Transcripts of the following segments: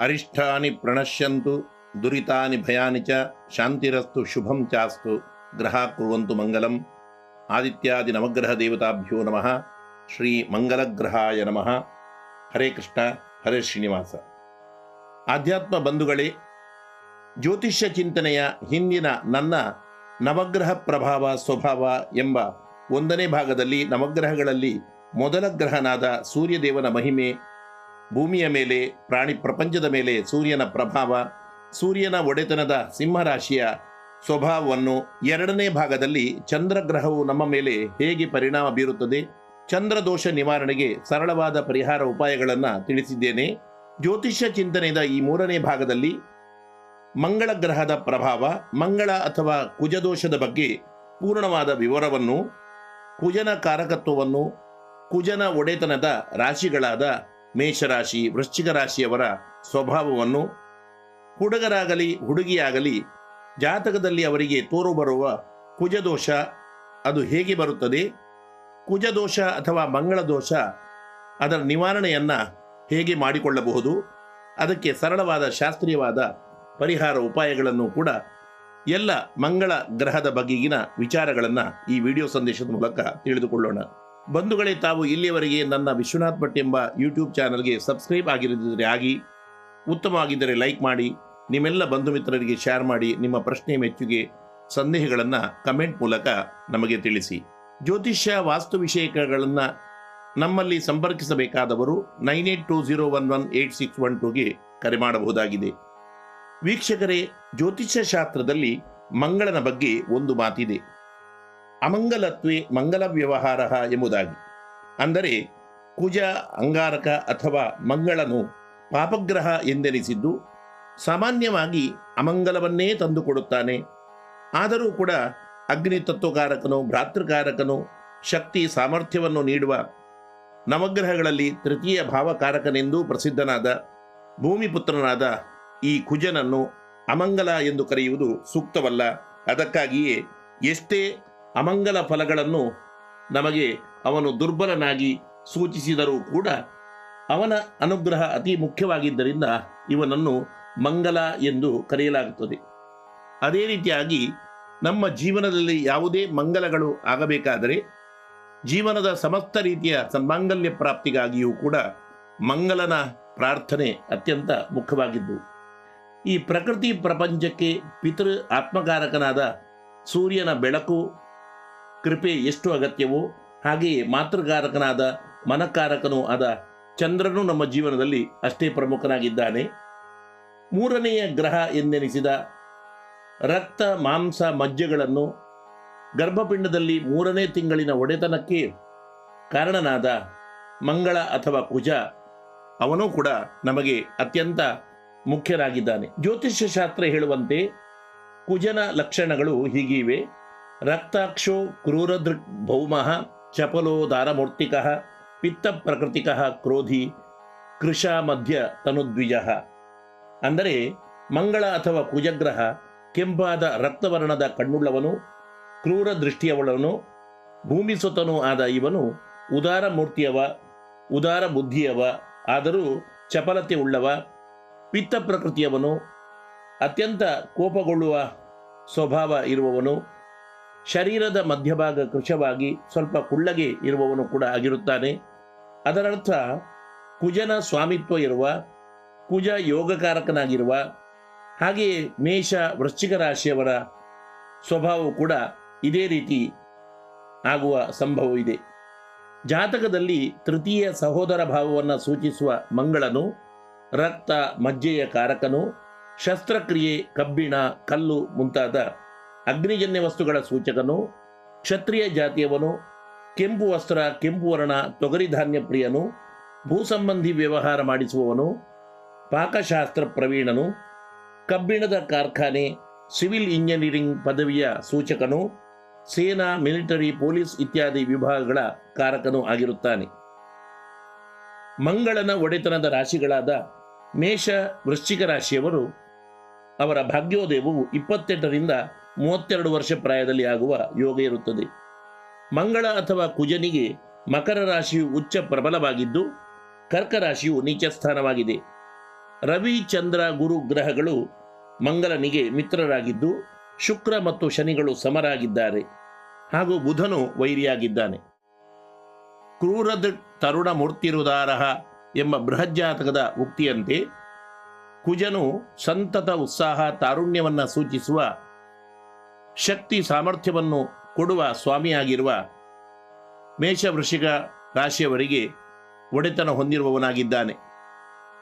ಅರಿಷ್ಟಾನಿ ಪ್ರಣಶ್ಯಂತು, ದುರಿತಾನಿ ಭಯಾನಿ ಚ, ಶಾಂತಿರಸ್ತು ಶುಭಂ ಚಾಸ್ತು, ಗ್ರಹ ಕುರುವಂತು ಮಂಗಲಂ. ಆದಿತ್ಯಾದಿ ನವಗ್ರಹ ದೇವತಾಭ್ಯೋ ನಮಃ. ಶ್ರೀ ಮಂಗಲಗ್ರಹಾಯ ನಮಃ. ಹರೇ ಕೃಷ್ಣ, ಹರೇ ಶ್ರೀನಿವಾಸ. ಆಧ್ಯಾತ್ಮ ಬಂಧುಗಳೇ, ಜ್ಯೋತಿಷ್ಯ ಚಿಂತನೆಯ ಹಿಂದಿನ ನನ್ನ ನವಗ್ರಹ ಪ್ರಭಾವ, ಸ್ವಭಾವ ಎಂಬ ಒಂದನೇ ಭಾಗದಲ್ಲಿ ನವಗ್ರಹಗಳಲ್ಲಿ ಮೊದಲ ಗ್ರಹನಾದ ಸೂರ್ಯದೇವನ ಮಹಿಮೆ ಭೂಮಿಯ ಮೇಲೆ, ಪ್ರಾಣಿ ಪ್ರಪಂಚದ ಮೇಲೆ ಸೂರ್ಯನ ಪ್ರಭಾವ, ಸೂರ್ಯನ ಒಡೆತನದ ಸಿಂಹರಾಶಿಯ ಸ್ವಭಾವವನ್ನು ಎರಡನೇ ಭಾಗದಲ್ಲಿ ಚಂದ್ರಗ್ರಹವು ನಮ್ಮ ಮೇಲೆ ಹೇಗೆ ಪರಿಣಾಮ ಬೀರುತ್ತದೆ, ಚಂದ್ರದೋಷ ನಿವಾರಣೆಗೆ ಸರಳವಾದ ಪರಿಹಾರ ಉಪಾಯಗಳನ್ನು ತಿಳಿಸಿದ್ದೇನೆ. ಜ್ಯೋತಿಷ್ಯ ಚಿಂತನೆಯ ಈ ಮೂರನೇ ಭಾಗದಲ್ಲಿ ಮಂಗಳ ಗ್ರಹದ ಪ್ರಭಾವ, ಮಂಗಳ ಅಥವಾ ಕುಜದೋಷದ ಬಗ್ಗೆ ಪೂರ್ಣವಾದ ವಿವರವನ್ನು, ಕುಜನ ಕಾರಕತ್ವವನ್ನು, ಕುಜನ ಒಡೆತನದ ರಾಶಿಗಳಾದ ಮೇಷರಾಶಿ, ವೃಶ್ಚಿಕ ರಾಶಿಯವರ ಸ್ವಭಾವವನ್ನು ಹುಡುಗರಾಗಲಿ, ಹುಡುಗಿಯಾಗಲಿ, ಜಾತಕದಲ್ಲಿ ಅವರಿಗೆ ತೋರುಬರುವ ಕುಜದೋಷ ಅದು ಹೇಗೆ ಬರುತ್ತದೆ? ಕುಜದೋಷ ಅಥವಾ ಮಂಗಳ ದೋಷ ಅದರ ನಿವಾರಣೆಯನ್ನು ಹೇಗೆ ಮಾಡಿಕೊಳ್ಳಬಹುದು? ಅದಕ್ಕೆ ಸರಳವಾದ, ಶಾಸ್ತ್ರೀಯವಾದ ಪರಿಹಾರ ಉಪಾಯಗಳನ್ನು ಕೂಡ ಎಲ್ಲ ಮಂಗಳ ಗ್ರಹದ ಬಗೆಗಿನ ವಿಚಾರಗಳನ್ನು ಈ ವಿಡಿಯೋ ಸಂದೇಶದ ಮೂಲಕ ತಿಳಿದುಕೊಳ್ಳೋಣ. ಬಂಧುಗಳೇ, ತಾವು ಇಲ್ಲಿಯವರೆಗೆ ನನ್ನ ವಿಶ್ವನಾಥ್ ಭಟ್ ಎಂಬ ಯೂಟ್ಯೂಬ್ ಚಾನಲ್ಗೆ ಸಬ್ಸ್ಕ್ರೈಬ್ ಆಗಿರದಿದ್ದರೆ ಆಗಿ, ಉತ್ತಮವಾಗಿದ್ದರೆ ಲೈಕ್ ಮಾಡಿ, ನಿಮ್ಮೆಲ್ಲ ಬಂಧು ಮಿತ್ರರಿಗೆ ಶೇರ್ ಮಾಡಿ, ನಿಮ್ಮ ಪ್ರಶ್ನೆ, ಮೆಚ್ಚುಗೆ, ಸಂದೇಹಗಳನ್ನು ಕಮೆಂಟ್ ಮೂಲಕ ನಮಗೆ ತಿಳಿಸಿ. ಜ್ಯೋತಿಷ್ಯ ವಾಸ್ತು ವಿಷಯಗಳನ್ನು ನಮ್ಮಲ್ಲಿ ಸಂಪರ್ಕಿಸಬೇಕಾದವರು nine eight two zero one one eight six one ಟೂಗೆ ಕರೆ ಮಾಡಬಹುದಾಗಿದೆ. ವೀಕ್ಷಕರೇ, ಜ್ಯೋತಿಷ್ಯ ಶಾಸ್ತ್ರದಲ್ಲಿ ಮಂಗಳನ ಬಗ್ಗೆ ಒಂದು ಮಾತಿದೆ. ಅಮಂಗಲತ್ವೇ ಮಂಗಲ ವ್ಯವಹಾರ ಎಂಬುದಾಗಿ. ಅಂದರೆ ಕುಜ, ಅಂಗಾರಕ ಅಥವಾ ಮಂಗಳನು ಪಾಪಗ್ರಹ ಎಂದೆನಿಸಿದ್ದು ಸಾಮಾನ್ಯವಾಗಿ ಅಮಂಗಲವನ್ನೇ ತಂದುಕೊಡುತ್ತಾನೆ. ಆದರೂ ಕೂಡ ಅಗ್ನಿ ತತ್ವಕಾರಕನು, ಭ್ರಾತೃಕಾರಕನು ಶಕ್ತಿ ಸಾಮರ್ಥ್ಯವನ್ನು ನೀಡುವ ನವಗ್ರಹಗಳಲ್ಲಿ ತೃತೀಯ ಭಾವಕಾರಕನೆಂದೂ ಪ್ರಸಿದ್ಧನಾದ ಭೂಮಿಪುತ್ರನಾದ ಈ ಕುಜನನ್ನು ಅಮಂಗಲ ಎಂದು ಕರೆಯುವುದು ಸೂಕ್ತವಲ್ಲ. ಅದಕ್ಕಾಗಿಯೇ ಎಷ್ಟೇ ಅಮಂಗಲ ಫಲಗಳನ್ನು ನಮಗೆ ಅವನು ದುರ್ಬಲನಾಗಿ ಸೂಚಿಸಿದರೂ ಕೂಡ ಅವನ ಅನುಗ್ರಹ ಅತಿ ಮುಖ್ಯವಾಗಿದ್ದರಿಂದ ಇವನನ್ನು ಮಂಗಲ ಎಂದು ಕರೆಯಲಾಗುತ್ತದೆ. ಅದೇ ರೀತಿಯಾಗಿ ನಮ್ಮ ಜೀವನದಲ್ಲಿ ಯಾವುದೇ ಮಂಗಲಗಳು ಆಗಬೇಕಾದರೆ ಜೀವನದ ಸಮಸ್ತ ರೀತಿಯ ಸನ್ಮಾಂಗಲ್ಯ ಪ್ರಾಪ್ತಿಗಾಗಿಯೂ ಕೂಡ ಮಂಗಲನ ಪ್ರಾರ್ಥನೆ ಅತ್ಯಂತ ಮುಖ್ಯವಾಗಿದ್ದು, ಈ ಪ್ರಕೃತಿ ಪ್ರಪಂಚಕ್ಕೆ ಪಿತೃ ಆತ್ಮಕಾರಕನಾದ ಸೂರ್ಯನ ಬೆಳಕು ಕೃಪೆ ಎಷ್ಟು ಅಗತ್ಯವೋ ಹಾಗೆಯೇ ಮಾತೃಕಾರಕನಾದ ಮನಕಾರಕನೂ ಆದ ಚಂದ್ರನು ನಮ್ಮ ಜೀವನದಲ್ಲಿ ಅಷ್ಟೇ ಪ್ರಮುಖನಾಗಿದ್ದಾನೆ. ಮೂರನೆಯ ಗ್ರಹ ಎಂದೆನಿಸಿದ ರಕ್ತ ಮಾಂಸ ಮಜ್ಜೆಗಳನ್ನು ಗರ್ಭಪಿಂಡದಲ್ಲಿ ಮೂರನೇ ತಿಂಗಳಿನ ಒಡೆತನಕ್ಕೆ ಕಾರಣನಾದ ಮಂಗಳ ಅಥವಾ ಕುಜ, ಅವನೂ ಕೂಡ ನಮಗೆ ಅತ್ಯಂತ ಮುಖ್ಯರಾಗಿದ್ದಾನೆ ಜ್ಯೋತಿಷ್ಯ ಶಾಸ್ತ್ರ ಹೇಳುವಂತೆ ಕುಜನ ಲಕ್ಷಣಗಳು ಹೀಗಿವೆ. ರಕ್ತಾಕ್ಷೋ ಕ್ರೂರದೃಕ್ ಭೌಮಃ ಚಪಲೋ ದಾರಮೂರ್ತಿಕ ಪಿತ್ತ ಪ್ರಕೃತಿಕ ಕ್ರೋಧಿ ಕೃಷ ಮಧ್ಯ ತನುದ್ವಿಜ. ಅಂದರೆ ಮಂಗಳ ಅಥವಾ ಕುಜಗ್ರಹ ಕೆಂಪಾದ ರಕ್ತವರ್ಣದ ಕಣ್ಣುಳ್ಳವನು ಕ್ರೂರ ದೃಷ್ಟಿಯವಳವನು ಭೂಮಿಸುತನೂ ಆದ ಇವನು ಉದಾರ ಮೂರ್ತಿಯವ ಉದಾರ ಬುದ್ಧಿಯವ ಆದರೂ ಚಪಲತೆ ಉಳ್ಳವ ಪಿತ್ತ ಪ್ರಕೃತಿಯವನು ಅತ್ಯಂತ ಕೋಪಗೊಳ್ಳುವ ಸ್ವಭಾವ ಇರುವವನು ಶರೀರದ ಮಧ್ಯಭಾಗ ಕೃಶವಾಗಿ ಸ್ವಲ್ಪ ಕುಳ್ಳಗೆ ಇರುವವನು ಕೂಡ ಆಗಿರುತ್ತಾನೆ. ಅದರರ್ಥ, ಕುಜನ ಸ್ವಾಮಿತ್ವ ಇರುವ, ಕುಜ ಯೋಗಕಾರಕನಾಗಿರುವ, ಹಾಗೆಯೇ ಮೇಷ ವೃಶ್ಚಿಕ ರಾಶಿಯವರ ಸ್ವಭಾವವು ಕೂಡ ಇದೇ ರೀತಿ ಆಗುವ ಸಂಭವವಿದೆ ಜಾತಕದಲ್ಲಿ ತೃತೀಯ ಸಹೋದರ ಭಾವವನ್ನು ಸೂಚಿಸುವ ಮಂಗಳನು, ರಕ್ತ ಮಜ್ಜೆಯ ಕಾರಕನು, ಶಸ್ತ್ರಕ್ರಿಯೆ ಕಬ್ಬಿಣ ಕಲ್ಲು ಮುಂತಾದ ಅಗ್ನಿಜನ್ಯ ವಸ್ತುಗಳ ಸೂಚಕನು, ಕ್ಷತ್ರಿಯ ಜಾತಿಯವನು, ಕೆಂಪು ವಸ್ತ್ರ, ಕೆಂಪು ವರ್ಣ, ತೊಗರಿ ಧಾನ್ಯ ಪ್ರಿಯನು, ಭೂಸಂಬಂಧಿ ವ್ಯವಹಾರ ಮಾಡಿಸುವವನು, ಪಾಕಶಾಸ್ತ್ರ ಪ್ರವೀಣನು, ಕಬ್ಬಿಣದ ಕಾರ್ಖಾನೆ, ಸಿವಿಲ್ ಇಂಜಿನಿಯರಿಂಗ್ ಪದವಿಯ ಸೂಚಕನು, ಸೇನಾ, ಮಿಲಿಟರಿ, ಪೊಲೀಸ್ ಇತ್ಯಾದಿ ವಿಭಾಗಗಳ ಕಾರಕನೂ ಆಗಿರುತ್ತಾನೆ. ಮಂಗಳನ ಒಡೆತನದ ರಾಶಿಗಳಾದ ಮೇಷ ವೃಶ್ಚಿಕ ರಾಶಿಯವರು ಅವರ ಭಾಗ್ಯೋದಯವು ಇಪ್ಪತ್ತೆಂಟರಿಂದ ಮೂವತ್ತೆರಡು ವರ್ಷ ಪ್ರಾಯದಲ್ಲಿ ಆಗುವ ಯೋಗ ಇರುತ್ತದೆ. ಮಂಗಳ ಅಥವಾ ಕುಜನಿಗೆ ಮಕರ ರಾಶಿಯು ಉಚ್ಚ ಪ್ರಬಲವಾಗಿದ್ದು, ಕರ್ಕ ರಾಶಿಯು ನೀಚ ಸ್ಥಾನವಾಗಿದೆ. ರವಿ, ಚಂದ್ರ, ಗುರು ಗ್ರಹಗಳು ಮಂಗಳನಿಗೆ ಮಿತ್ರರಾಗಿದ್ದು, ಶುಕ್ರ ಮತ್ತು ಶನಿಗಳು ಸಮರಾಗಿದ್ದಾರೆ. ಹಾಗೂ ಬುಧನು ವೈರಿಯಾಗಿದ್ದಾನೆ. ಕ್ರೂರದ್ ತರುಣ ಮೂರ್ತಿರುದಾರಹ ಎಂಬ ಬೃಹಜ್ಜಾತಕದ ಉಕ್ತಿಯಂತೆ ಕುಜನು ಸಂತತ ಉತ್ಸಾಹ ತಾರುಣ್ಯವನ್ನು ಸೂಚಿಸುವ ಶಕ್ತಿ ಸಾಮರ್ಥ್ಯವನ್ನು ಕೊಡುವ ಸ್ವಾಮಿಯಾಗಿರುವ ಮೇಷವೃಷಿಕ ರಾಶಿಯವರಿಗೆ ಒಡೆತನ ಹೊಂದಿರುವವನಾಗಿದ್ದಾನೆ.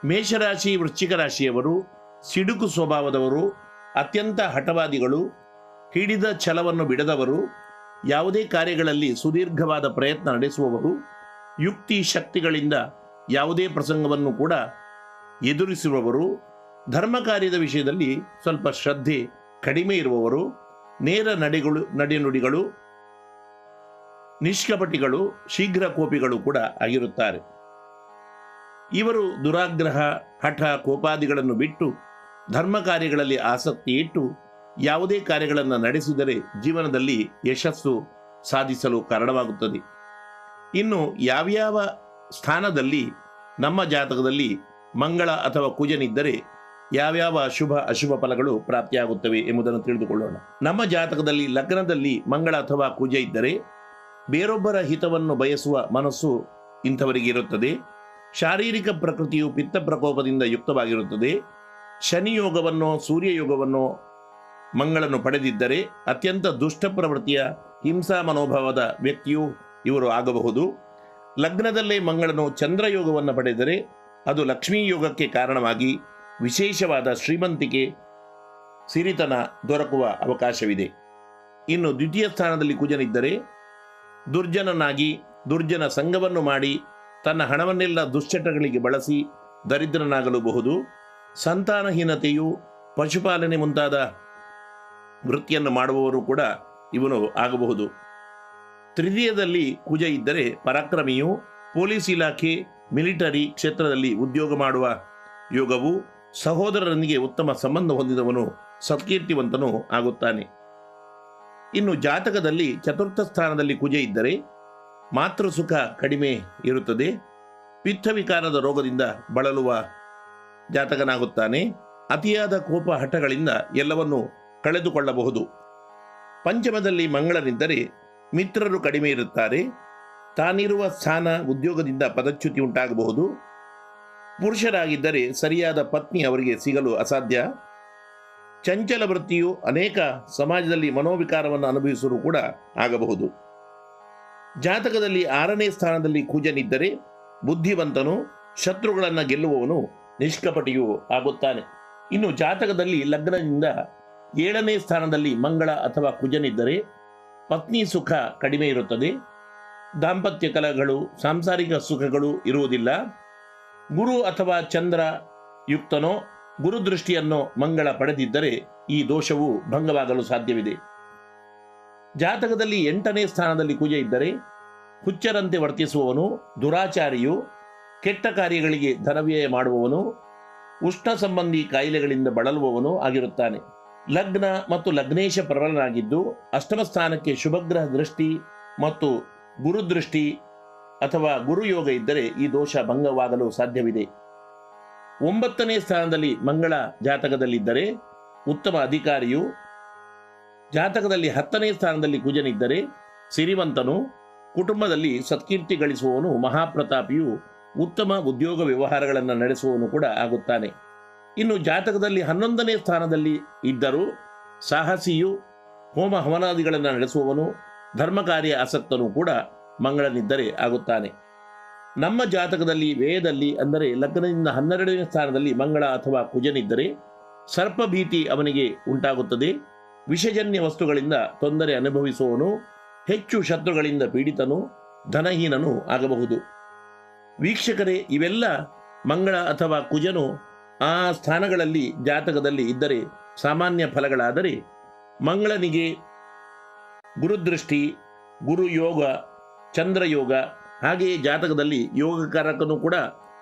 ಮೇಷರಾಶಿ ವೃಶ್ಚಿಕ ರಾಶಿಯವರು ಸಿಡುಕು ಸ್ವಭಾವದವರು, ಅತ್ಯಂತ ಹಠವಾದಿಗಳು, ಹಿಡಿದ ಛಲವನ್ನು ಬಿಡದವರು, ಯಾವುದೇ ಕಾರ್ಯಗಳಲ್ಲಿ ಸುದೀರ್ಘವಾದ ಪ್ರಯತ್ನ ನಡೆಸುವವರು, ಯುಕ್ತಿ ಶಕ್ತಿಗಳಿಂದ ಯಾವುದೇ ಪ್ರಸಂಗವನ್ನು ಕೂಡ ಎದುರಿಸುವವರು, ಧರ್ಮ ಕಾರ್ಯದ ವಿಷಯದಲ್ಲಿ ಸ್ವಲ್ಪ ಶ್ರದ್ಧೆ ಕಡಿಮೆ ಇರುವವರು ನೇರ ನಡೆಗಳು, ನಡೆನುಡಿಗಳು, ನಿಷ್ಕಪಟಿಗಳು, ಶೀಘ್ರ ಕೋಪಿಗಳು ಕೂಡ ಆಗಿರುತ್ತಾರೆ. ಇವರು ದುರಾಗ್ರಹ, ಹಠ, ಕೋಪಾದಿಗಳನ್ನು ಬಿಟ್ಟು ಧರ್ಮ ಕಾರ್ಯಗಳಲ್ಲಿ ಆಸಕ್ತಿ ಇಟ್ಟು ಯಾವುದೇ ಕಾರ್ಯಗಳನ್ನು ನಡೆಸಿದರೆ ಜೀವನದಲ್ಲಿ ಯಶಸ್ಸು ಸಾಧಿಸಲು ಕಾರಣವಾಗುತ್ತದೆ. ಇನ್ನು ಯಾವ್ಯಾವ ಸ್ಥಾನದಲ್ಲಿ ನಮ್ಮ ಜಾತಕದಲ್ಲಿ ಮಂಗಳ ಅಥವಾ ಕುಜನಿದ್ದರೆ ಯಾವ್ಯಾವ ಶುಭ ಅಶುಭ ಫಲಗಳು ಪ್ರಾಪ್ತಿಯಾಗುತ್ತವೆ ಎಂಬುದನ್ನು ತಿಳಿದುಕೊಳ್ಳೋಣ. ನಮ್ಮ ಜಾತಕದಲ್ಲಿ ಲಗ್ನದಲ್ಲಿ ಮಂಗಳ ಅಥವಾ ಕುಜ ಇದ್ದರೆ ಬೇರೊಬ್ಬರ ಹಿತವನ್ನು ಬಯಸುವ ಮನಸ್ಸು ಇಂಥವರಿಗೆ ಇರುತ್ತದೆ. ಶಾರೀರಿಕ ಪ್ರಕೃತಿಯು ಪಿತ್ತ ಪ್ರಕೋಪದಿಂದ ಯುಕ್ತವಾಗಿರುತ್ತದೆ. ಶನಿ ಸೂರ್ಯಯೋಗವನ್ನು ಸೂರ್ಯ ಯೋಗವನ್ನು ಮಂಗಳನು ಪಡೆದಿದ್ದರೆ ಅತ್ಯಂತ ದುಷ್ಟ ಪ್ರವೃತ್ತಿಯ ಹಿಂಸಾ ಮನೋಭಾವದ ವ್ಯಕ್ತಿಯು ಇವರು ಆಗಬಹುದು. ಲಗ್ನದಲ್ಲೇ ಮಂಗಳನು ಚಂದ್ರಯೋಗವನ್ನು ಪಡೆದರೆ ಅದು ಲಕ್ಷ್ಮೀ ಯೋಗಕ್ಕೆ ಕಾರಣವಾಗಿ ವಿಶೇಷವಾದ ಶ್ರೀಮಂತಿಕೆ ಸಿರಿತನ ದೊರಕುವ ಅವಕಾಶವಿದೆ. ಇನ್ನು ದ್ವಿತೀಯ ಸ್ಥಾನದಲ್ಲಿ ಕುಜನಿದ್ದರೆ ದುರ್ಜನನಾಗಿ ದುರ್ಜನ ಸಂಘವನ್ನು ಮಾಡಿ ತನ್ನ ಹಣವನ್ನೆಲ್ಲ ದುಶ್ಚಟಗಳಿಗೆ ಬಳಸಿ ದರಿದ್ರನಾಗಲೂಬಹುದು. ಸಂತಾನಹೀನತೆಯು ಪಶುಪಾಲನೆ ಮುಂತಾದ ವೃತ್ತಿಯನ್ನು ಮಾಡುವವರು ಕೂಡ ಇವನು ಆಗಬಹುದು. ತೃತೀಯದಲ್ಲಿ ಕುಜ ಇದ್ದರೆ ಪರಾಕ್ರಮಿಯು ಪೊಲೀಸ್ ಇಲಾಖೆ ಮಿಲಿಟರಿ ಕ್ಷೇತ್ರದಲ್ಲಿ ಉದ್ಯೋಗ ಮಾಡುವ ಯೋಗವು ಸಹೋದರರೊಂದಿಗೆ ಉತ್ತಮ ಸಂಬಂಧ ಹೊಂದಿದವನು ಸತ್ಕೀರ್ತಿವಂತನು ಆಗುತ್ತಾನೆ. ಇನ್ನು ಜಾತಕದಲ್ಲಿ ಚತುರ್ಥ ಸ್ಥಾನದಲ್ಲಿ ಕುಜೆ ಇದ್ದರೆ ಮಾತೃ ಸುಖ ಕಡಿಮೆ ಇರುತ್ತದೆ. ಪಿತ್ತವಿಕಾರದ ರೋಗದಿಂದ ಬಳಲುವ ಜಾತಕನಾಗುತ್ತಾನೆ. ಅತಿಯಾದ ಕೋಪ ಹಠಗಳಿಂದ ಎಲ್ಲವನ್ನೂ ಕಳೆದುಕೊಳ್ಳಬಹುದು. ಪಂಚಮದಲ್ಲಿ ಮಂಗಳನಿದ್ದರೆ ಮಿತ್ರರು ಕಡಿಮೆ ಇರುತ್ತಾರೆ. ತಾನಿರುವ ಸ್ಥಾನ ಉದ್ಯೋಗದಿಂದ ಪದಚ್ಯುತಿ ಉಂಟಾಗಬಹುದು. ಪುರುಷರಾಗಿದ್ದರೆ ಸರಿಯಾದ ಪತ್ನಿ ಅವರಿಗೆ ಸಿಗಲು ಅಸಾಧ್ಯ. ಚಂಚಲ ವೃತ್ತಿಯು ಅನೇಕ ಸಮಾಜದಲ್ಲಿ ಮನೋವಿಕಾರವನ್ನು ಅನುಭವಿಸಲು ಕೂಡ ಆಗಬಹುದು. ಜಾತಕದಲ್ಲಿ ಆರನೇ ಸ್ಥಾನದಲ್ಲಿ ಕುಜನಿದ್ದರೆ ಬುದ್ಧಿವಂತನು, ಶತ್ರುಗಳನ್ನು ಗೆಲ್ಲುವವನು ನಿಷ್ಕಪಟಿಯೂ ಆಗುತ್ತಾನೆ. ಇನ್ನು ಜಾತಕದಲ್ಲಿ ಲಗ್ನದಿಂದ ಏಳನೇ ಸ್ಥಾನದಲ್ಲಿ ಮಂಗಳ ಅಥವಾ ಕುಜನಿದ್ದರೆ ಪತ್ನಿ ಸುಖ ಕಡಿಮೆ ಇರುತ್ತದೆ. ದಾಂಪತ್ಯ ಕಲಗಳು ಸಾಂಸಾರಿಕ ಸುಖಗಳು ಇರುವುದಿಲ್ಲ. ಗುರು ಅಥವಾ ಚಂದ್ರ ಯುಕ್ತನೋ ಗುರುದೃಷ್ಟಿಯನ್ನು ಮಂಗಳ ಪಡೆದಿದ್ದರೆ ಈ ದೋಷವು ಭಂಗವಾಗಲು ಸಾಧ್ಯವಿದೆ. ಜಾತಕದಲ್ಲಿ ಎಂಟನೇ ಸ್ಥಾನದಲ್ಲಿ ಕುಜ ಇದ್ದರೆ ಹುಚ್ಚರಂತೆ ವರ್ತಿಸುವವನು, ದುರಾಚಾರಿಯು ಕೆಟ್ಟ ಕಾರ್ಯಗಳಿಗೆ ಧನವ್ಯಯ ಮಾಡುವವನು ಉಷ್ಣ ಸಂಬಂಧಿ ಕಾಯಿಲೆಗಳಿಂದ ಬಳಲುವವನು ಆಗಿರುತ್ತಾನೆ. ಲಗ್ನ ಮತ್ತು ಲಗ್ನೇಶ ಪ್ರಬಲನಾಗಿದ್ದು ಅಷ್ಟಮ ಸ್ಥಾನಕ್ಕೆ ಶುಭಗ್ರಹ ದೃಷ್ಟಿ ಮತ್ತು ಗುರುದೃಷ್ಟಿ ಅಥವಾ ಗುರುಯೋಗ ಇದ್ದರೆ ಈ ದೋಷ ಭಂಗವಾಗಲು ಸಾಧ್ಯವಿದೆ. ಒಂಬತ್ತನೇ ಸ್ಥಾನದಲ್ಲಿ ಮಂಗಳ ಜಾತಕದಲ್ಲಿದ್ದರೆ ಉತ್ತಮ ಅಧಿಕಾರಿಯು, ಜಾತಕದಲ್ಲಿ ಹತ್ತನೇ ಸ್ಥಾನದಲ್ಲಿ ಕುಜನಿದ್ದರೆ ಸಿರಿವಂತನು, ಕುಟುಂಬದಲ್ಲಿ ಸತ್ಕೀರ್ತಿ ಗಳಿಸುವವನು, ಮಹಾಪ್ರತಾಪಿಯು ಉತ್ತಮ ಉದ್ಯೋಗ ವ್ಯವಹಾರಗಳನ್ನು ನಡೆಸುವವನು ಕೂಡ ಆಗುತ್ತಾನೆ. ಇನ್ನು ಜಾತಕದಲ್ಲಿ ಹನ್ನೊಂದನೇ ಸ್ಥಾನದಲ್ಲಿ ಇದ್ದರೂ ಸಾಹಸಿಯು ಹೋಮ ಹವನಾದಿಗಳನ್ನು ನಡೆಸುವವನು ಧರ್ಮ ಕಾರ್ಯ ಆಸಕ್ತನು ಕೂಡ ಮಂಗಳನಿದ್ದರೆ ಆಗುತ್ತಾನೆ. ನಮ್ಮ ಜಾತಕದಲ್ಲಿ ವೇದದಲ್ಲಿ ಅಂದರೆ ಲಗ್ನದಿಂದ ಹನ್ನೆರಡನೇ ಸ್ಥಾನದಲ್ಲಿ ಮಂಗಳ ಅಥವಾ ಕುಜನಿದ್ದರೆ ಸರ್ಪಭೀತಿ ಅವನಿಗೆ ಉಂಟಾಗುತ್ತದೆ. ವಿಷಜನ್ಯ ವಸ್ತುಗಳಿಂದ ತೊಂದರೆ ಅನುಭವಿಸುವವನು, ಹೆಚ್ಚು ಶತ್ರುಗಳಿಂದ ಪೀಡಿತನು, ಧನಹೀನನು ಆಗಬಹುದು. ವೀಕ್ಷಕರೇ, ಇವೆಲ್ಲ ಮಂಗಳ ಅಥವಾ ಕುಜನು ಆ ಸ್ಥಾನಗಳಲ್ಲಿ ಜಾತಕದಲ್ಲಿ ಇದ್ದರೆ ಸಾಮಾನ್ಯ ಫಲಗಳಾದರೆ ಮಂಗಳನಿಗೆ ಗುರುದೃಷ್ಟಿ, ಗುರುಯೋಗ ಚಂದ್ರಯೋಗ, ಹಾಗೆಯೇ ಜಾತಕದಲ್ಲಿ ಯೋಗಕಾರಕನು ಕೂಡ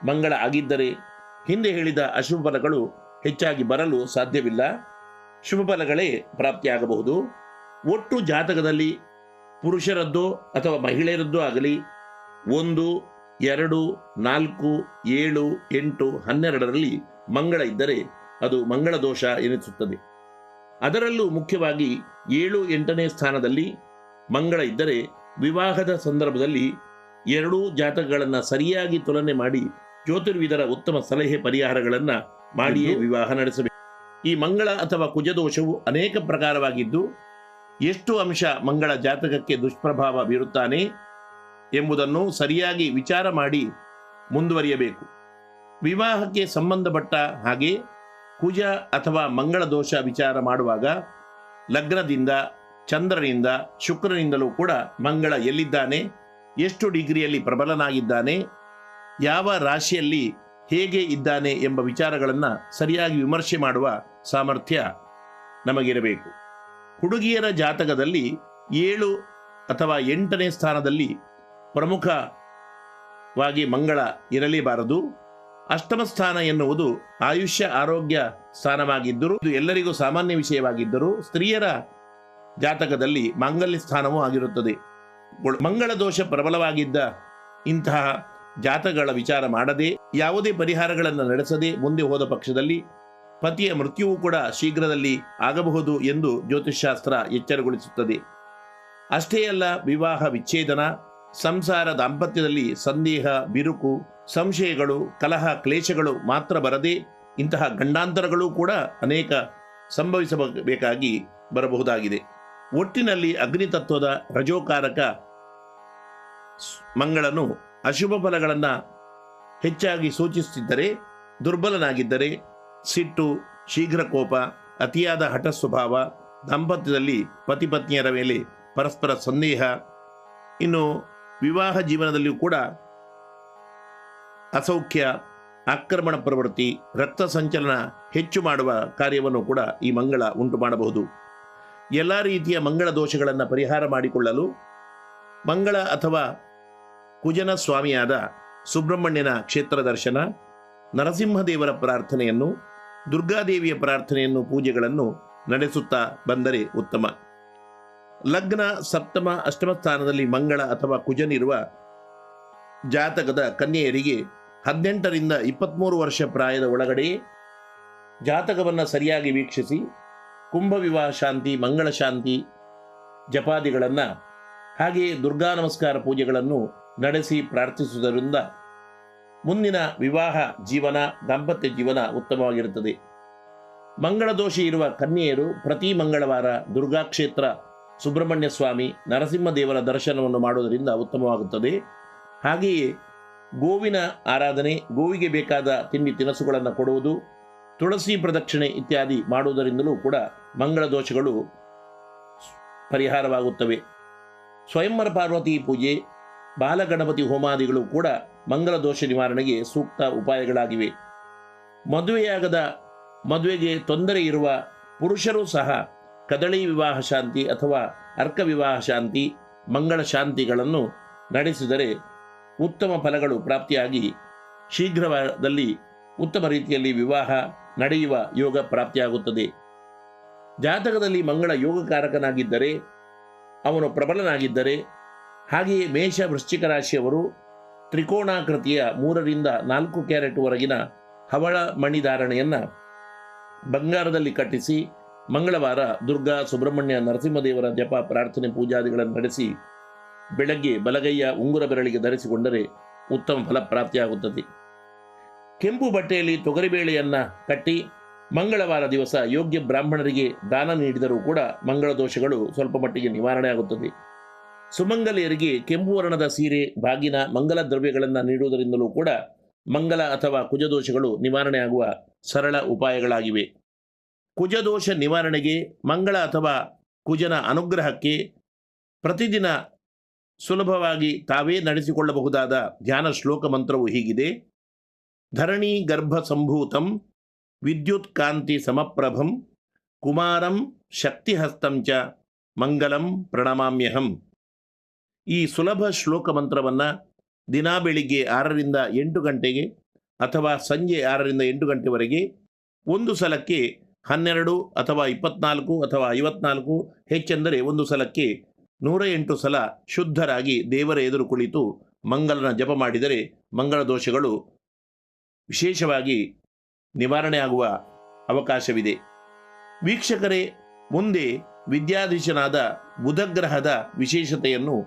ಮಂಗಳ ಆಗಿದ್ದರೆ ಹಿಂದೆ ಹೇಳಿದ ಅಶುಭ ಫಲಗಳು ಹೆಚ್ಚಾಗಿ ಬರಲು ಸಾಧ್ಯವಿಲ್ಲ. ಶುಭ ಫಲಗಳೇ ಪ್ರಾಪ್ತಿಯಾಗಬಹುದು. ಒಟ್ಟು ಜಾತಕದಲ್ಲಿ ಪುರುಷರದ್ದೋ ಅಥವಾ ಮಹಿಳೆಯರದ್ದೋ ಆಗಲಿ, ಒಂದು, ಎರಡು, ನಾಲ್ಕು, ಏಳು, ಎಂಟು, ಹನ್ನೆರಡರಲ್ಲಿ ಮಂಗಳ ಇದ್ದರೆ ಅದು ಮಂಗಳ ದೋಷ ಎನಿಸುತ್ತದೆ. ಅದರಲ್ಲೂ ಮುಖ್ಯವಾಗಿ ಏಳು ಎಂಟನೇ ಸ್ಥಾನದಲ್ಲಿ ಮಂಗಳ ಇದ್ದರೆ ವಿವಾಹದ ಸಂದರ್ಭದಲ್ಲಿ ಎರಡೂ ಜಾತಕಗಳನ್ನು ಸರಿಯಾಗಿ ತುಲನೆ ಮಾಡಿ ಜ್ಯೋತಿರ್ವಿದರ ಉತ್ತಮ ಸಲಹೆ ಪರಿಹಾರಗಳನ್ನು ಮಾಡಿಯೇ ವಿವಾಹ ನಡೆಸಬೇಕು. ಈ ಮಂಗಳ ಅಥವಾ ಕುಜದೋಷವು ಅನೇಕ ಪ್ರಕಾರವಾಗಿದ್ದು ಎಷ್ಟು ಅಂಶ ಮಂಗಳ ಜಾತಕಕ್ಕೆ ದುಷ್ಪ್ರಭಾವ ಬೀರುತ್ತಾನೆ ಎಂಬುದನ್ನು ಸರಿಯಾಗಿ ವಿಚಾರ ಮಾಡಿ ಮುಂದುವರಿಯಬೇಕು. ವಿವಾಹಕ್ಕೆ ಸಂಬಂಧಪಟ್ಟ ಹಾಗೆ ಕುಜ ಅಥವಾ ಮಂಗಳ ದೋಷ ವಿಚಾರ ಮಾಡುವಾಗ ಲಗ್ನದಿಂದ ಚಂದ್ರನಿಂದ ಶುಕ್ರನಿಂದಲೂ ಕೂಡ ಮಂಗಳ ಎಲ್ಲಿದ್ದಾನೆ? ಎಷ್ಟು ಡಿಗ್ರಿಯಲ್ಲಿ ಪ್ರಬಲನಾಗಿದ್ದಾನೆ? ಯಾವ ರಾಶಿಯಲ್ಲಿ ಹೇಗೆ ಇದ್ದಾನೆ ಎಂಬ ವಿಚಾರಗಳನ್ನು ಸರಿಯಾಗಿ ವಿಮರ್ಶೆ ಮಾಡುವ ಸಾಮರ್ಥ್ಯ ನಮಗಿರಬೇಕು. ಹುಡುಗಿಯರ ಜಾತಕದಲ್ಲಿ ಏಳು ಅಥವಾ ಎಂಟನೇ ಸ್ಥಾನದಲ್ಲಿ ಪ್ರಮುಖವಾಗಿ ಮಂಗಳ ಇರಲೇಬಾರದು. ಅಷ್ಟಮ ಸ್ಥಾನ ಎನ್ನುವುದು ಆಯುಷ್ಯ ಆರೋಗ್ಯ ಸ್ಥಾನವಾಗಿದ್ದರೂ, ಇದು ಎಲ್ಲರಿಗೂ ಸಾಮಾನ್ಯ ವಿಷಯವಾಗಿದ್ದರೂ, ಸ್ತ್ರೀಯರ ಜಾತಕದಲ್ಲಿ ಮಾಂಗಲ್ಯ ಸ್ಥಾನವೂ ಆಗಿರುತ್ತದೆ. ಮಂಗಳ ದೋಷ ಪ್ರಬಲವಾಗಿದ್ದ ಇಂತಹ ಜಾತಕಗಳ ವಿಚಾರ ಮಾಡದೆ, ಯಾವುದೇ ಪರಿಹಾರಗಳನ್ನು ನಡೆಸದೆ ಮುಂದೆ ಹೋದ ಪಕ್ಷದಲ್ಲಿ ಪತಿಯ ಮೃತ್ಯುವು ಕೂಡ ಶೀಘ್ರದಲ್ಲಿ ಆಗಬಹುದು ಎಂದು ಜ್ಯೋತಿಷ್ಶಾಸ್ತ್ರ ಎಚ್ಚರಗೊಳಿಸುತ್ತದೆ. ಅಷ್ಟೇ ಅಲ್ಲ, ವಿವಾಹ ವಿಚ್ಛೇದನ, ಸಂಸಾರ ದಾಂಪತ್ಯದಲ್ಲಿ ಸಂದೇಹ, ಬಿರುಕು, ಸಂಶಯಗಳು, ಕಲಹ, ಕ್ಲೇಶಗಳು ಮಾತ್ರ ಬರದೆ ಇಂತಹ ಗಂಡಾಂತರಗಳು ಕೂಡ ಅನೇಕ ಸಂಭವಿಸಬೇಕಾಗಿ ಬರಬಹುದಾಗಿದೆ. ಒಟ್ಟಿನಲ್ಲಿ ಅಗ್ನಿತತ್ವದ ರಜೋಕಾರಕ ಮಂಗಳನು ಅಶುಭ ಫಲಗಳನ್ನು ಹೆಚ್ಚಾಗಿ ಸೂಚಿಸುತ್ತಿದ್ದರೆ, ದುರ್ಬಲನಾಗಿದ್ದರೆ, ಸಿಟ್ಟು, ಶೀಘ್ರ ಕೋಪ, ಅತಿಯಾದ ಹಠ ಸ್ವಭಾವ, ದಾಂಪತ್ಯದಲ್ಲಿ ಪತಿ ಪತ್ನಿಯರ ಮೇಲೆ ಪರಸ್ಪರ ಸಂದೇಹ, ಇನ್ನು ವಿವಾಹ ಜೀವನದಲ್ಲಿಯೂ ಕೂಡ ಅಸೌಖ್ಯ, ಆಕ್ರಮಣ ಪ್ರವೃತ್ತಿ, ರಕ್ತ ಸಂಚಲನ ಹೆಚ್ಚು ಮಾಡುವ ಕಾರ್ಯವನ್ನು ಕೂಡ ಈ ಮಂಗಳ ಉಂಟು ಮಾಡಬಹುದು ಎಲ್ಲ ರೀತಿಯ ಮಂಗಳ ದೋಷಗಳನ್ನು ಪರಿಹಾರ ಮಾಡಿಕೊಳ್ಳಲು ಮಂಗಳ ಅಥವಾ ಕುಜನ ಸ್ವಾಮಿಯಾದ ಸುಬ್ರಹ್ಮಣ್ಯನ ಕ್ಷೇತ್ರ ದರ್ಶನ, ನರಸಿಂಹದೇವರ ಪ್ರಾರ್ಥನೆಯನ್ನು, ದುರ್ಗಾದೇವಿಯ ಪ್ರಾರ್ಥನೆಯನ್ನು, ಪೂಜೆಗಳನ್ನು ನಡೆಸುತ್ತಾ ಬಂದರೆ ಉತ್ತಮ. ಲಗ್ನ ಸಪ್ತಮ ಅಷ್ಟಮ ಸ್ಥಾನದಲ್ಲಿ ಮಂಗಳ ಅಥವಾ ಕುಜನಿರುವ ಜಾತಕದ ಕನ್ಯೆಯರಿಗೆ ಹದಿನೆಂಟರಿಂದ ಇಪ್ಪತ್ತ್ಮೂರು ವರ್ಷ ಪ್ರಾಯದ ಒಳಗಡೆ ಜಾತಕವನ್ನು ಸರಿಯಾಗಿ ವೀಕ್ಷಿಸಿ ಕುಂಭ ವಿವಾಹ ಶಾಂತಿ ಮಂಗಳ ಶಾಂತಿ ಜಪಾದಿಗಳನ್ನು ಹಾಗೆಯೇ ದುರ್ಗಾ ನಮಸ್ಕಾರ ಪೂಜೆಗಳನ್ನು ನಡೆಸಿ ಪ್ರಾರ್ಥಿಸುವುದರಿಂದ ಮುಂದಿನ ವಿವಾಹ ಜೀವನ, ದಾಂಪತ್ಯ ಜೀವನ ಉತ್ತಮವಾಗಿರುತ್ತದೆ. ಮಂಗಳ ದೋಷ ಇರುವ ಕನ್ಯೆಯರು ಪ್ರತಿ ಮಂಗಳವಾರ ದುರ್ಗಾ ಕ್ಷೇತ್ರ ಸುಬ್ರಹ್ಮಣ್ಯ ಸ್ವಾಮಿ ನರಸಿಂಹ ದೇವರ ದರ್ಶನವನ್ನು ಮಾಡುವುದರಿಂದ ಉತ್ತಮವಾಗುತ್ತದೆ. ಹಾಗೆಯೇ ಗೋವಿನ ಆರಾಧನೆ, ಗೋವಿಗೆ ಬೇಕಾದ ತಿಂಡಿ ತಿನಸುಗಳನ್ನು ಕೊಡುವುದು ತುಳಸಿ ಪ್ರದಕ್ಷಿಣೆ ಇತ್ಯಾದಿ ಮಾಡುವುದರಿಂದಲೂ ಕೂಡ ಮಂಗಳ ದೋಷಗಳು ಪರಿಹಾರವಾಗುತ್ತವೆ. ಸ್ವಯಂವರ ಪಾರ್ವತಿ ಪೂಜೆ ಬಾಲಗಣಪತಿ ಹೋಮಾದಿಗಳು ಕೂಡ ಮಂಗಳ ದೋಷ ನಿವಾರಣೆಗೆ ಸೂಕ್ತ ಉಪಾಯಗಳಾಗಿವೆ. ಮದುವೆಯಾಗದ ಮದುವೆಗೆ ತೊಂದರೆ ಇರುವ ಪುರುಷರು ಸಹ ಕದಳಿ ವಿವಾಹ ಶಾಂತಿ ಅಥವಾ ಅರ್ಕ ವಿವಾಹ ಶಾಂತಿ, ಮಂಗಳ ಶಾಂತಿಗಳನ್ನು ನಡೆಸಿದರೆ ಉತ್ತಮ ಫಲಗಳು ಪ್ರಾಪ್ತಿಯಾಗಿ ಶೀಘ್ರದಲ್ಲಿ ಉತ್ತಮ ರೀತಿಯಲ್ಲಿ ವಿವಾಹ ನಡೆಯುವ ಯೋಗ ಪ್ರಾಪ್ತಿಯಾಗುತ್ತದೆ. ಜಾತಕದಲ್ಲಿ ಮಂಗಳ ಯೋಗಕಾರಕನಾಗಿದ್ದರೆ, ಅವನು ಪ್ರಬಲನಾಗಿದ್ದರೆ, ಹಾಗೆಯೇ ಮೇಷ ವೃಶ್ಚಿಕ ರಾಶಿಯವರು ತ್ರಿಕೋಣಾಕೃತಿಯ ಮೂರರಿಂದ ನಾಲ್ಕು ಕ್ಯಾರೆಟ್ ವರೆಗಿನ ಹವಳ ಮಣಿಧಾರಣೆಯನ್ನು ಬಂಗಾರದಲ್ಲಿ ಕಟ್ಟಿಸಿ, ಮಂಗಳವಾರ ದುರ್ಗಾ ಸುಬ್ರಹ್ಮಣ್ಯ ನರಸಿಂಹದೇವರ ಜಪ ಪ್ರಾರ್ಥನೆ ಪೂಜಾದಿಗಳನ್ನು ನಡೆಸಿ, ಬೆಳಗ್ಗೆ ಬಲಗೈಯ ಉಂಗುರ ಬೆರಳಿಗೆ ಧರಿಸಿಕೊಂಡರೆ ಉತ್ತಮ ಫಲ ಪ್ರಾಪ್ತಿಯಾಗುತ್ತದೆ. ಕೆಂಪು ಬಟ್ಟೆಯಲ್ಲಿ ತೊಗರಿಬೇಳೆಯನ್ನ ಕಟ್ಟಿ ಮಂಗಳವಾರ ದಿವಸ ಯೋಗ್ಯ ಬ್ರಾಹ್ಮಣರಿಗೆ ದಾನ ನೀಡಿದರೂ ಕೂಡ ಮಂಗಳ ದೋಷಗಳು ಸ್ವಲ್ಪ ಮಟ್ಟಿಗೆ ನಿವಾರಣೆ ಆಗುತ್ತದೆ. ಸುಮಂಗಲಿಯರಿಗೆ ಕೆಂಪು ವರ್ಣದ ಸೀರೆ, ಬಾಗಿನ, ಮಂಗಲ ದ್ರವ್ಯಗಳನ್ನು ನೀಡುವುದರಿಂದಲೂ ಕೂಡ ಮಂಗಲ ಅಥವಾ ಕುಜದೋಷಗಳು ನಿವಾರಣೆಯಾಗುವ ಸರಳ ಉಪಾಯಗಳಾಗಿವೆ. ಕುಜದೋಷ ನಿವಾರಣೆಗೆ ಮಂಗಳ ಅಥವಾ ಕುಜನ ಅನುಗ್ರಹಕ್ಕೆ ಪ್ರತಿದಿನ ಸುಲಭವಾಗಿ ತಾವೇ ನಡೆಸಿಕೊಳ್ಳಬಹುದಾದ ಧ್ಯಾನ ಶ್ಲೋಕ ಮಂತ್ರವು ಹೀಗಿದೆ. ಧರಣಿ ಗರ್ಭ ಸಂಭೂತಂ ವಿದ್ಯುತ್ ಕಾಂತಿ ಸಮಪ್ರಭಂ ಕುಮಾರಂ ಶಕ್ತಿಹಸ್ತಂ ಚ ಮಂಗಲಂ ಪ್ರಣಮಾಮ್ಯಹಂ. ಈ ಸುಲಭ ಶ್ಲೋಕ ಮಂತ್ರವನ್ನು ದಿನಾ ಬೆಳಿಗ್ಗೆ ಆರರಿಂದ ಎಂಟು ಗಂಟೆಗೆ ಅಥವಾ ಸಂಜೆ ಆರರಿಂದ ಎಂಟು ಗಂಟೆವರೆಗೆ ಒಂದು ಸಲಕ್ಕೆ ಹನ್ನೆರಡು ಅಥವಾ ಇಪ್ಪತ್ನಾಲ್ಕು ಅಥವಾ ಐವತ್ನಾಲ್ಕು ಹೆಚ್ಚೆಂದರೆ ಒಂದು ಸಲಕ್ಕೆ ನೂರ ಎಂಟು ಸಲ ಶುದ್ಧರಾಗಿ ದೇವರ ಎದುರು ಕುಳಿತು ಮಂಗಲನ ಜಪ ಮಾಡಿದರೆ ಮಂಗಳ ದೋಷಗಳು ವಿಶೇಷವಾಗಿ ನಿವಾರಣೆಯಾಗುವ ಅವಕಾಶವಿದೆ. ವೀಕ್ಷಕರೇ, ಮುಂದೆ ವಿದ್ಯಾಧೀಶನಾದ ಬುಧಗ್ರಹದ ವಿಶೇಷತೆಯನ್ನು,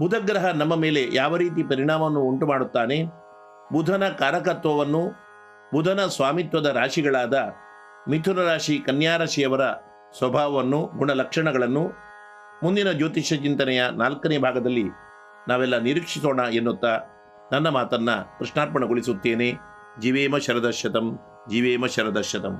ಬುಧಗ್ರಹ ನಮ್ಮ ಮೇಲೆ ಯಾವ ರೀತಿ ಪರಿಣಾಮವನ್ನು ಉಂಟು ಮಾಡುತ್ತಾನೆ ಬುಧನ ಕಾರಕತ್ವವನ್ನು, ಬುಧನ ಸ್ವಾಮಿತ್ವದ ರಾಶಿಗಳಾದ ಮಿಥುನ ರಾಶಿ, ಕನ್ಯಾ ರಾಶಿಯವರ ಸ್ವಭಾವವನ್ನು, ಗುಣಲಕ್ಷಣಗಳನ್ನು ಮುಂದಿನ ಜ್ಯೋತಿಷ್ಯ ಚಿಂತನೆಯ ನಾಲ್ಕನೇ ಭಾಗದಲ್ಲಿ ನಾವೆಲ್ಲ ನಿರೀಕ್ಷಿಸೋಣ ಎನ್ನುತ್ತಾ ನನ್ನ ಮಾತನ್ನ ಕೃಷ್ಣಾರ್ಪಣಗೊಳಿಸುತ್ತೇನೆ. ಜೀವೇಮ ಶರದಶತಂ ಜೀವೇಮ ಶರದಶತಂ